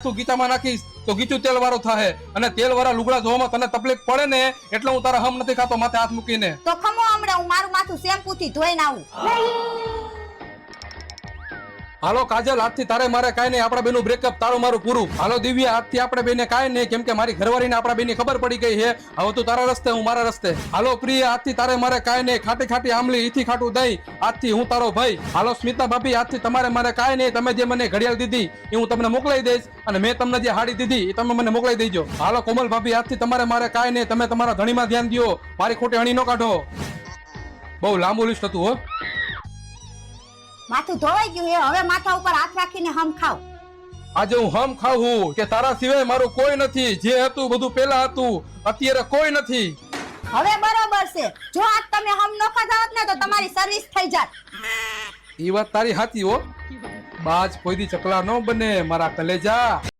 તું ગીતામાં નાખીશ તો ગીચું તેલ વાળો થાય અને તેલ વાળા લુગડા ધોવામાં તને તકલીફ પડે ને એટલે હું તારા હમ નથી ખાતો માથે હાથ મૂકીને. તો ખમો હમણાં હું મારું માથું શેમ્પુ થી ધોઈને આવું. હાલો કાજલ, આજથી તારે મારે કાંઈ નહીં, આપણા બેનું બ્રેકઅપ તારું મારું પૂરું. હાલો દિવ્યા, આજથી આપણે બેને કાંઈ નહીં, કેમ કે મારી ઘરવાળીને આપણા બેની ખબર પડી ગઈ છે. હવે તું તારા રસ્તે, હું મારા રસ્તે. હાલો પ્રિય, આજથી તારે મારે કાંઈ નહીં, ખાટી ખાટી આમલી ઈથી ખાટું દહીં. આજથી હું તારો ભાઈ. હાલો સ્મિતા ભાભી, આજથી તમારે મારે કાંઈ નહીં, તમે જે મને ઘડિયાળ દીધી, એ હું તમને મોકલાઈ દઈશ અને મેં તમને જે હાડી દીધી, એ તમે મને મોકલાઈ દેજો. હાલો કોમલ ભાભી, આજથી તમારે મારે કાંઈ નહીં, તમે તમારા ધણીમાં ધ્યાન દો મારી ખોટી હણી ન કાઢો. બહુ લાંબુ લિસ્ટ હતું હો. માથું ધોવાઈ ગયું હે હવે માથા ઉપર હાથ રાખીને હમ ખાવ. આજે હું હમ ખાવું કે તારા સિવાય મારું કોઈ નથી. જે હતું બધું પેલા હતું અત્યારે કોઈ નથી. હવે બરાબર છે. જો આજ તમે હમ ન ખાધા હોત ને તો તમારી સર્વિસ થઈ જાત. એ વાત તારી સાચી હો. બાજ કોઈ દી ચકલા ન બને મારા કલેજા.